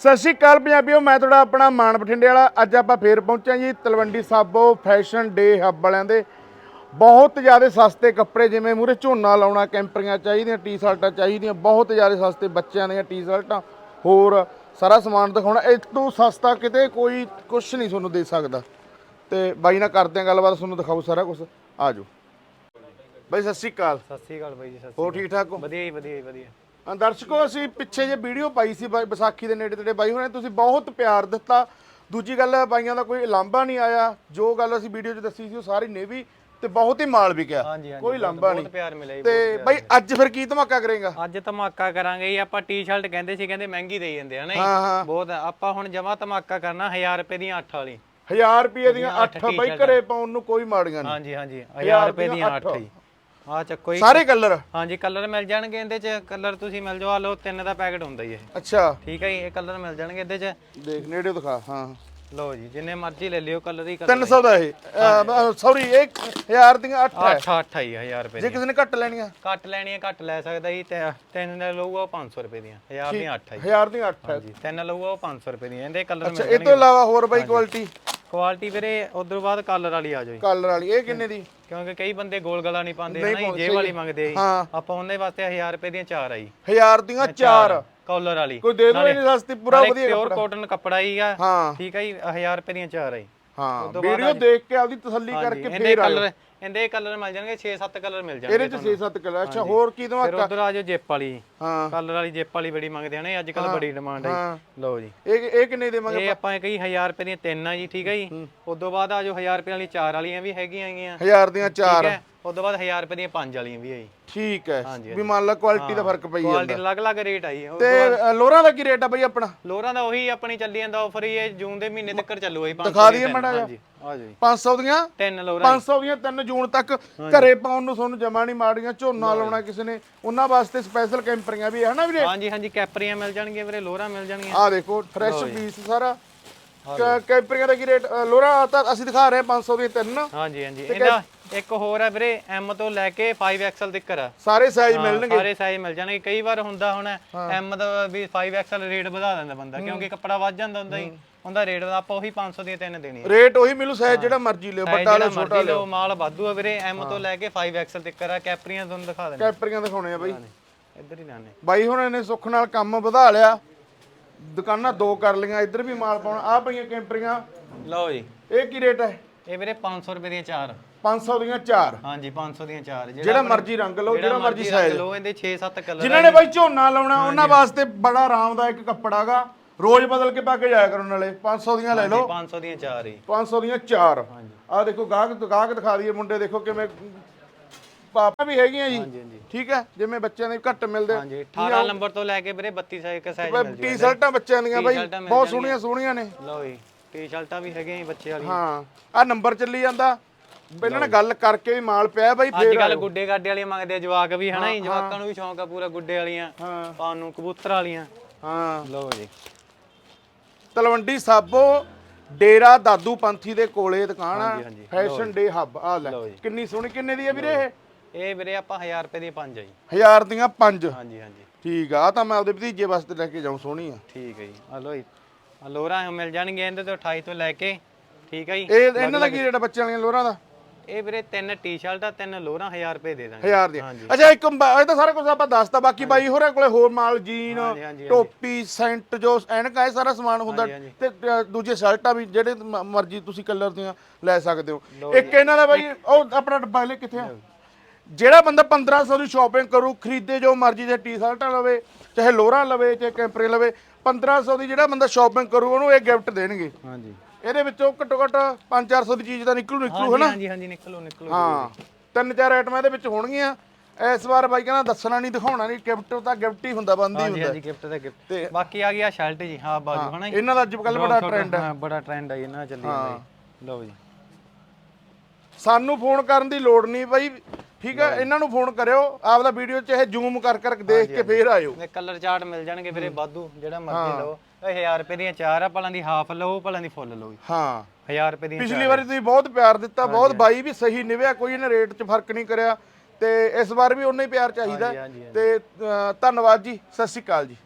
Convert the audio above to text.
ਸਤਿ ਸ਼੍ਰੀ ਅਕਾਲ ਪੰਜਾਬੀਓ ਮੈਂ ਤੁਹਾਡਾ ਆਪਣਾ ਮਾਨ ਬਠਿੰਡੇ ਵਾਲਾ। ਅੱਜ ਆਪਾਂ ਫੇਰ ਪਹੁੰਚੇ ਜੀ Talwandi Sabo fashion day hub ਵਾਲਿਆਂ ਦੇ। ਬਹੁਤ ਜ਼ਿਆਦਾ ਸਸਤੇ ਕੱਪੜੇ ਜਿਵੇਂ ਮੂਰੇ ਝੋਨਾ ਲਾਉਣਾ ਕੈਂਪਰੀਆਂ ਚਾਹੀਦੀਆਂ ਟੀ-ਸ਼ਰਟਾਂ ਚਾਹੀਦੀਆਂ ਬਹੁਤ ਜ਼ਿਆਦਾ ਸਸਤੇ ਬੱਚਿਆਂ ਦੀਆਂ ਟੀ-ਸ਼ਰਟਾਂ ਹੋਰ ਸਾਰਾ ਸਮਾਨ ਦਿਖਾਉਣਾ। ਇਸ ਤੋਂ ਸਸਤਾ ਕਿਤੇ ਕੋਈ ਕੁਝ ਨਹੀਂ ਤੁਹਾਨੂੰ ਦੇ ਸਕਦਾ। ਤੇ ਬਾਈ ਨਾਲ ਕਰਦੇ ਆ ਗੱਲਬਾਤ ਤੁਹਾਨੂੰ ਦਿਖਾਉ ਸਾਰਾ ਕੁਝ ਆ ਜਾਓ। ਬਾਈ ਸਤਿ ਸ਼੍ਰੀ ਅਕਾਲ। ਸਤਿ ਸ੍ਰੀ ਅਕਾਲ ਬਾਈ ਜੀ ਸਤਿ ਹੋਰ ਠੀਕ ਠਾਕ ਹੋ? ਵਧੀਆ ਜੀ ਵਧੀਆ ਜੀ ਵਧੀਆ। ਅ, ਦਰਸ਼ਕੋ ਅਸੀਂ ਪਿੱਛੇ ਜੇ ਵੀਡੀਓ ਪਾਈ ਸੀ ਬਾਈ ਵਿਸਾਖੀ ਦੇ ਨੇੜੇ ਤੇੜੇ। ਬਾਈ ਹੋਣੇ ਤੁਸੀਂ ਬਹੁਤ ਪਿਆਰ ਦਿੱਤਾ। ਦੂਜੀ ਗੱਲ ਬਾਈਆਂ ਦਾ ਕੋਈ ਲਾਂਭਾ ਨਹੀਂ ਆਇਆ। ਜੋ ਗੱਲ ਅਸੀਂ ਵੀਡੀਓ 'ਚ ਦੱਸੀ ਸੀ ਉਹ ਸਾਰੀ ਨੇਵੀ ਤੇ ਬਹੁਤ ਹੀ ਮਾਲ ਵਿਕਿਆ। ਹਾਂਜੀ ਹਾਂਜੀ ਕੋਈ ਬਹੁਤ- ਨਹੀਂ। ਪਿਆਰ ਮਿਲਿਆ ਜੀ ਤੇ ਬਾਈ ਅੱਜ ਫਿਰ ਕੀ ਧਮਾਕਾ ਕਰੇਗਾ? ਅੱਜ ਧਮਾਕਾ ਕਰਾਂਗੇ ਜੀ ਆਪਾਂ ਟੀ-ਸ਼ਰਟ ਕਹਿੰਦੇ ਸੀ ਕਹਿੰਦੇ ਮਹਿੰਗੀ ਦੇਈ ਜਾਂਦੇ ਆ ਨਾ ਹਾਂ, ਹਾਂ। ਜੀ ਬਹੁਤ ਆਪਾਂ ਹੁਣ ਜਮਾ ਧਮਾਕਾ ਕਰਨਾ 1000 ਰੁਪਏ ਦੀਆਂ 8 ਵਾਲੀ। 1000 ਰੁਪਏ ਦੀਆਂ ਅੱਠ 8 ਬਾਈ ਘਰੇ ਪਾਉਣ ਨੂੰ ਕੋਈ ਮਾੜੀਆਂ ਨਹੀਂ। ਹਾਂਜੀ ਹਾਂਜੀ 1000 ਰੁਪਏ ਦੀਆਂ 8 ਜੀ ਆ ਚੱਕੋ ਜੀ। ਸਾਰੇ ਕਲਰ? ਹਾਂਜੀ ਕਲਰ ਮਿਲ ਜਾਣਗੇ ਇਹਦੇ ਚ। ਕਲਰ ਤੁਸੀਂ ਮਿਲ ਜਾਓ। ਆ ਲਓ ਤਿੰਨ ਦਾ ਪੈਕਟ ਹੁੰਦਾ ਜੀ ਇਹ। ਅੱਛਾ। ਠੀਕ ਹੈ ਜੀ ਇਹ ਕਲਰ ਮਿਲ ਜਾਣਗੇ ਇਹਦੇ ਚ। ਦੇਖ ਨੇੜੇ ਦਿਖਾ ਹਾਂ। ਲਓ ਜੀ ਜਿੰਨੇ ਮਰਜ਼ੀ ਲੈ ਲਿਓ ਕਲਰ ਹੀ ਕਲਰ। 300 ਦਾ ਇਹ। ਸੌਰੀ ਇਹ 1000 ਦੀਆਂ 8 ਹੈ। 8 8 ਹੀ 1000 ਰੁਪਏ ਜੇ ਕਿਸੇ ਨੇ ਘੱਟ ਲੈਣੀਆਂ। ਘੱਟ ਲੈਣੀਆਂ ਘੱਟ ਲੈ ਸਕਦਾ ਜੀ। ਤੇ ਤਿੰਨ ਦਾ ਲਊਗਾ ਉਹ 500 ਰੁਪਏ ਦੀਆਂ। 1000 ਦੀਆਂ 8 ਹੈ ਜੀ 1000 ਦੀਆਂ 8 ਹੈ। ਹਾਂਜੀ ਤਿੰਨ ਲਊਗਾ ਉਹ 500 ਰੁਪਏ ਦੀਆਂ। ਇਹਦੇ ਕਲਰ ਅੱਛਾ ਮਿਲ ਇਹ ਤੋਂ ਇਲਾਵਾ ਹੋਰ ਬਾਈ ਕੁਆਲਿਟੀ ਕੁਆਲਿਟੀ ਵੀਰੇ ਉਧਰ ਬਾਅਦ ਕਲਰ ਵਾਲੀ ਆ ਜਾਓ ਕਲਰ ਵਾਲੀ ਇਹ ਕਿੰਨੇ ਦੀ? ਕਿਉਂਕਿ ਕਈ ਬੰਦੇ ਗੋਲ ਗਲਾ ਨਹੀਂ ਪਾਉਂਦੇ ਹਨਾ ਜੀ ਵਾਲੀ ਮੰਗਦੇ ਆ। ਆਪਾਂ ਉਹਦੇ ਵਾਸਤੇ 1000 ਰੁਪਏ ਦੀਆਂ ਚਾਰ ਆਈ 1000 ਦੀਆਂ 4 ਕਾਲਰ ਵਾਲੀ। ਕੋਈ ਦੇ ਦੋ ਇਹਨੀ ਸਸਤੀ ਪੂਰਾ ਵਧੀਆ ਪਿਓਰ ਕਾਟਨ ਕੱਪੜਾ ਹੀ ਆ। ਹਾਂ। ਠੀਕ ਹੈ ਜੀ 1000 ਰੁਪਏ ਦੀਆਂ ਚਾਰ ਆਈ ਹਾਂ ਵੀਡੀਓ ਦੇਖ ਕੇ ਆਪਦੀ ਤਸੱਲੀ ਕਰਕੇ ਫੇਰ ਆਇਓ। ਇਹਦੇ ਕਲਰ ਮਿਲ ਜਾਣਗੇ 6-7 ਕਲਰ ਮਿਲ ਜਾਣਗੇ ਇਹਦੇ ਚ 6-7 ਕਲਰ ਅੱਛਾ ਹੋਰ ਕੀ ਫਿਰ ਧਮਾਕਾ ਉਧਰ ਆ ਜਾਓ ਜਿਪ ਵਾਲੀ। ਹਾਂ। ਕਲਰ ਵਾਲੀ ਜਿਪ ਵਾਲੀ ਬੜੀ ਮੰਗਦੇ ਆ ਨਾ ਅੱਜ ਕੱਲ ਬੜੀ ਡਿਮਾਂਡ ਹੈ ਲਓ ਜੀ। ਇਹ ਇਹ ਕਿੰਨੇ ਦੇਵਾਂਗੇ ਇਹ ਆਪਾਂ ਕਹੀ 1000 ਰੁਪਏ ਦੀਆਂ ਤਿੰਨ ਆ ਜੀ ਠੀਕ ਹੈ ਜੀ। ਉਦੋਂ ਬਾਅਦ ਆ ਜੋ 1000 ਰੁਪਏ ਵਾਲੀ ਚਾਰ ਵਾਲੀਆਂ ਵੀ ਹੈਗੀਆਂ ਹੈਗੀਆਂ। 1000 ਦੀਆਂ 4 ਠੀਕ ਹੈ। ਉਦੋਂ ਬਾਅਦ 1000 ਰੁਪਏ ਦੀਆਂ ਪੰਜ ਵਾਲੀਆਂ ਵੀ ਆ ਜੀ। ਠੀਕ ਹੈ। ਵੀ ਮੰਨ ਲਾ ਕੁਆਲਿਟੀ ਦਾ ਫ਼ਰਕ ਪਈ ਕੁਆਲਿਟੀ ਜਾਂਦਾ। ਅਲੱਗ-ਅਲੱਗ ਰੇਟ ਆਈ ਤੇ ਲੋਰਾਂ ਦਾ ਕੀ ਰੇਟ ਆ ਬਈ ਆਪਣਾ? ਲੋਰਾਂ ਦਾ ਉਹੀ ਆਪਣੀ ਚੱਲੀ ਜਾਂਦਾ ਆਫਰ ਹੀ ਹੈ ਜੂਨ ਦੇ ਮਹੀਨੇ ਤੱਕ ਚੱਲੂ ਇਹ 500 ਦਿਖਾ ਦਈਏ ਮਾੜਾ ਜਿਹਾ। ਆ ਜੀ। 500 ਦੀਆਂ? ਤਿੰਨ ਲੋਰਾਂ 500 ਦੀਆਂ 3 ਜੂਨ ਤੱਕ ਘਰੇ ਪਾਉਣ ਨੂੰ ਤੁਹਾਨੂੰ ਜਮਾ ਨਹੀਂ ਮਾੜੀਆਂ ਝੋਨਾ ਲਾਉਣਾ ਕਿਸੇ ਨੇ। ਉਹਨਾਂ ਵਾਸਤੇ ਸਪੈਸ਼ਲ ਕੈਂਪਰੀਆਂ ਵੀ ਹੈ ਹਨਾ ਵੀਰੇ? ਹਾਂਜੀ ਹਾਂਜੀ ਕੈਪਰੀਆਂ ਮਿਲ ਜਾਣਗੀਆਂ ਵੀਰੇ ਲੋਰਾਂ ਮਿਲ ਜਾਣਗੀਆਂ। ਆ ਦੇਖੋ ਫਰੈਸ਼ ਪੀਸ ਸਾਰਾ। ਕੈਂਪਰੀਆਂ ਦਾ ਕੀ ਰੇਟ ਲੋਰਾ ਤਾਂ ਅਸੀਂ ਦਿਖਾ ਰਹੇ ਹਾਂ 500 ਦੀਆਂ ਤਿੰਨ। ਹਾਂਜੀ ਹਾਂਜੀ। ਇਹਦਾ ਇੱਕ ਹੋਰ ਹੈ ਵੀਰੇ ਐਮ ਤੋਂ ਲੈ ਕੇ 5XL ਤੱਕ ਆ। ਸਾਰੇ ਸਾਈਜ਼ ਮਿਲਣਗੇ। ਸਾਰੇ ਸਾਈਜ਼ ਮਿਲ ਜਾਣਗੇ। ਕਈ ਵਾਰ ਹੁੰਦਾ ਹੁਣ ਐਮ ਦਾ ਵੀ 5XL ਰੇਟ ਵਧਾ ਦਿੰਦਾ ਬੰਦਾ ਕਿਉਂਕਿ ਕੱਪੜਾ ਵੱਧ ਜਾਂਦਾ ਹੁੰਦਾ ਹੀ। ਉਹਦਾ ਰੇਟ ਆਪਾਂ ਉਹੀ 500 ਦੀਆਂ ਤਿੰਨ ਦੇਣੀ ਰੇਟ ਉਹੀ ਮਿਲੂ ਸਾਈਜ਼ ਜਿਹੜਾ ਮਰਜ਼ੀ ਲਿਓ ਵੱਡਾ ਜਿਹੜਾ ਲੈ ਛੋਟਾ ਲਓ ਮਾਲ ਵਾਧੂ ਆ ਵੀਰੇ। ਐਮ ਤੋਂ ਲੈ ਕੇ 5XL ਤੱਕ ਆ। ਕੈਪਰੀਆਂ ਤੁਹਾਨੂੰ ਦਿਖਾ ਦੇਣੇ ਕੈਂਪਰੀਆਂ ਦਿਖਾਉਣੇ ਆ ਬਾਈ। ਇੱਧਰ ਹੀ ਲਾਣੇ ਬਾਈ ਹੁਣ ਇਹਨੇ ਸੁੱਖ ਨਾਲ ਕੰਮ ਵਧਾ ਲਿਆ। ਦੁਕਾਨਾਂ ਦੋ ਕਰ ਲਈਆਂ ਇੱਧਰ ਵੀ ਮਾਲ ਪਾਉਣਾ। ਆ ਪਈਆਂ ਕੈਂਪਰੀਆਂ। ਲਓ ਜੀ। ਇਹ ਕੀ ਰੇਟ ਹੈ ਇਹ ਵੀਰੇ 500 ਰੁਪਏ ਦੀਆਂ ਚਾਰ। 500 ਦੀਆਂ ਚਾਰ। ਹਾਂਜੀ 500 ਦੀਆਂ ਚਾਰ। ਜਿਹੜਾ ਮਰਜ਼ੀ ਰੰਗ ਲਓ ਜਿਹੜਾ ਮਰਜ਼ੀ ਸਾਈਜ਼ ਲਓ ਇਹਦੇ 6-7 ਕਲਰ ਜਿਨ੍ਹਾਂ ਨੇ ਬਾਈ ਝੋਨਾ ਲਾਉਣਾ ਉਹਨਾਂ ਵਾਸਤੇ ਬੜਾ ਆਰਾਮਦਾਇਕ ਕੱਪੜਾਗਾ ਰੋਜ਼ ਬਦਲ ਕੇ ਪਾ ਕੇ ਜਾਇਆ ਕਰੋ ਨਾਲੇ। 500 ਦੀਆਂ ਲੈ ਲਓ। 500 ਦੀਆਂ ਚਾਰ ਹੀ। 500 ਦੀਆਂ ਚਾਰ। ਆ ਦੇਖੋ ਗਾਹਕ ਗਾਹਕ ਦਿਖਾ ਦਈਏ ਮੁੰਡੇ ਦੇਖੋ ਕਿਵੇਂ ਪਾਪਾ ਵੀ ਹੈਗੀਆਂ ਜੀ। ਠੀਕ ਹੈ? ਜਿਵੇਂ ਬੱਚਿਆਂ ਦੇ ਘੱਟ ਮਿਲਦੇ। ਹਾਂਜੀ 18 ਨੰਬਰ ਤੋਂ ਲੈ ਕੇ ਵੀਰੇ 32 ਸਾਈਜ਼ ਦਾ ਸਾਈਜ਼ ਮਿਲ ਟੀ ਸ਼ਰਟਾਂ ਬੱਚਿਆਂ ਦੀਆਂ ਬਾਈ ਟੀ-ਸ਼ਰਟਾਂ ਬਹੁਤ ਸੋਹਣੀਆਂ ਸੋਹਣੀਆਂ ਨੇ। ਲਓ ਜੀ ਟੀ-ਸ਼ਰਟਾਂ ਵੀ ਹੈਗੀਆਂ ਬੱਚੇ ਵਾਲੀ ਹਾਂ। ਆ ਨੰਬਰ ਚੱਲੀ ਜਾਂਦਾ। ਇਹਨਾਂ ਨੇ ਗੱਲ ਕਰਕੇ ਵੀ ਮਾਲ ਪਿਆ ਬਾਈ ਅੱਜ ਫੇਰ ਕੱਲ ਗੁੱਡੇ ਗਾਡੇ ਵਾਲੀਆਂ ਮੰਗਦੇ ਆ ਜਵਾਕ ਵੀ ਹਨਾ ਜੀ? ਜਵਾਕਾਂ ਨੂੰ ਵੀ ਸ਼ੌਂਕ ਆ ਪੂਰਾ ਗੁੱਡੇ ਵਾਲੀਆਂ ਹਾਂ। ਪਾਉਣ ਨੂੰ ਕਬੂਤਰ ਵਾਲੀਆਂ। ਹਾਂ। ਲਓ ਜੀ। ਤਲਵੰਡੀ ਸਾਬੋ ਡੇਰਾ ਦਾਦੂ ਪੰਥੀ ਦੇ ਕੋਲੇ ਦੁਕਾਨ ਆ ਹਾਂਜੀ। ਫੈਸ਼ਨ ਡੇ ਹੱਬ ਆ ਲੈ। ਲਓ ਜੀ। ਕਿੰਨੀ ਸੋਹਣੀ ਕਿੰਨੇ ਦੀ ਆ ਵੀਰੇ ਇਹ? ਇਹ ਵੀਰੇ ਆਪਾਂ 1000 ਰੁਪਏ ਦੀਆਂ ਪੰਜ ਆ ਜੀ। ਹਜ਼ਾਰ ਦੀਆਂ ਪੰਜ। ਹਾਂਜੀ ਹਾਂਜੀ। ਠੀਕ ਆ ਆਹ ਤਾਂ ਮੈਂ ਆਪਦੇ ਭਤੀਜੇ ਵਾਸਤੇ ਲੈ ਕੇ ਜਾਉਂ ਸੋਹਣੀ ਆ। ਠੀਕ ਹੈ ਜੀ। ਆ ਲਓ ਜੀ। ਆ ਲੋਰਾਂ ਮਿਲ ਜਾਣਗੀਆਂ ਇਹਦੇ ਤੋਂ 28 ਤੋਂ ਲੈ ਕੇ ਠੀਕ ਹੈ ਜੀ? ਇਹ ਇਹਨਾਂ ਦਾ ਕੀ ਰੇਟ ਆ ਬੱਚਿਆਂ ਵਾਲੀਆਂ ਲੋਰਾਂ ਦਾ? ਇਹ ਵੀਰੇ ਤਿੰਨ ਟੀ-ਸ਼ਰਟਾਂ ਤਿੰਨ ਲੋਰਾਂ 1000 ਰੁਪਏ ਦੇ ਦਾਂਗੇ। ਹਜ਼ਾਰ ਦੀਆਂ। ਅੱਛਾ ਇੱਕ ਬ- ਇਹ ਤਾਂ ਸਾਰਾ ਕੁਝ ਆਪਾਂ ਦੱਸਤਾ ਬਾਕੀ ਬਾਈ ਹੋਰਾਂ ਕੋਲੇ ਹੋਰ ਮਾਲ ਜੀਨ ਹਾਂਜੀ, ਹਾਂਜੀ, ਟੋਪੀ ਸੈਂਟ ਜੋ ਐਨਕਾਂ ਇਹ ਸਾਰਾ ਸਮਾਨ ਹੁੰਦਾ। ਹਾਂਜੀ, ਹਾਂਜੀ। ਤੇ ਅ, ਦੂਜੇ ਸ਼ਰਟਾਂ ਵੀ ਜਿਹੜੇ ਮ- ਮਰਜ਼ੀ ਤੁਸੀਂ ਕਲਰ ਦੀਆਂ ਲੈ ਸਕਦੇ ਹੋ। ਇੱਕ ਇਹਨਾਂ ਦਾ ਬਾਈ ਉਹ ਆਪਣਾ ਡੱਬਾ ਲੈ ਕਿੱਥੇ ਆ? ਜਿਹੜਾ ਬੰਦਾ 1500 ਦੀ ਸ਼ਾਪਿੰਗ ਕਰੂ ਖਰੀਦੇ ਜੋ ਮਰਜ਼ੀ ਦੇ ਟੀ-ਸ਼ਰਟਾਂ ਲਵੇ ਚਾਹੇ ਲੋਰਾਂ ਲਵੇ ਚਾਹੇ ਕੈਂਪਰੇ ਲਵੇ 1500 ਦੀ ਜਿਹੜਾ ਬੰਦਾ ਸ਼ਾਪਿੰਗ ਕਰੂ ਉਹਨੂੰ ਇਹ ਗਿਫਟ ਦੇਣਗੇ। ਹਾਂਜੀ। ਇਹਦੇ ਵਿੱਚੋਂ ਘੱਟੋ ਘੱਟ 5-400 ਦੀ ਚੀਜ਼ ਤਾਂ ਨਿਕਲੂ ਨਿਕਲੂ ਹਨਾ? ਹਾਂਜੀ ਹਾਂਜੀ ਨਿਕਲੋ ਨਿਕਲੋ ਹਾਂ ਤਿੰਨ ਚਾਰ ਆਈਟਮਾਂ ਇਹਦੇ ਵਿੱਚ ਹੋਣਗੀਆਂ। ਇਸ ਵਾਰ ਬਾਈ ਕਹਿੰਦਾ ਦੱਸਣਾ ਨਹੀਂ ਦਿਖਾਉਣਾ ਨਹੀਂ ਗਿਫਟ ਤਾਂ ਗਿਫਟ ਹੀ ਹੁੰਦਾ ਬੰਦ ਹੀ ਹਾਂਜੀ ਹੁੰਦਾ। ਹਾਂਜੀ ਗਿਫਟ ਦਾ ਗਿਫਟ। ਤੇ- ਬਾਕੀ ਆ ਗਿਆ ਸ਼ਰਟ ਜੀ ਹਾਂ ਬਾਜੂ ਹਨਾ ਜੀ? ਇਹਨਾਂ ਦਾ ਅੱਜ ਕੱਲ ਬੜਾ ਟ੍ਰੈਂਡ ਹੈ ਹਾਂ ਬੜਾ ਟ੍ਰੈਂਡ ਆ ਜੀ ਇਹਨਾਂ ਦਾ ਚੱਲੀ ਜਾਂਦਾ ਜੀ। ਲਓ ਜੀ। ਸਾਨੂੰ ਫੋਨ ਕਰਨ ਦੀ ਲੋੜ ਨਹੀਂ ਬਾਈ। ਠੀਕ ਹੈ ਇਹਨਾਂ ਨੂੰ ਫੋਨ ਕਰਿਓ ਆਪਦਾ ਵੀਡੀਓ ਚਾਹੇ ਜ਼ੂਮ ਕਰ ਕਰ ਦੇਖ ਕੇ ਫੇਰ ਆਇਓ। ਇਹ ਕਲਰ ਚਾਰਟ ਮਿਲ ਜਾਣਗੇ ਵੀਰੇ ਵਾਧੂ ਜਿਹੜਾ ਮਰਜ਼ੀ ਲਓ। ਇਹ 1000 ਰੁਪਏ ਦੀਆਂ ਚਾਰ ਆ ਭਲਾਂ ਦੀ ਹਾਫ ਲਓ ਭਲਾਂ ਦੀ ਫੁੱਲ ਲਓ ਹਾਂ। 1000 ਰੁਪਏ ਦੀਆਂ ਪਿਛਲੀ ਵਾਰੀ ਤੁਸੀਂ ਬਹੁਤ ਪਿਆਰ ਦਿੱਤਾ ਬਹੁਤ ਬਾਈ ਵੀ ਸਹੀ ਨਿਭਿਆ ਕੋਈ ਇਹਨੇ ਰੇਟ 'ਚ ਫ਼ਰਕ ਨਹੀਂ ਕਰਿਆ। ਤੇ ਇਸ ਵਾਰ ਵੀ ਉਨਾ ਹੀ ਪਿਆਰ ਚਾਹੀਦਾ। ਤੇ ਧੰਨਵਾਦ ਜੀ ਸਤਿ ਸ਼੍ਰੀ ਅਕਾਲ ਜੀ।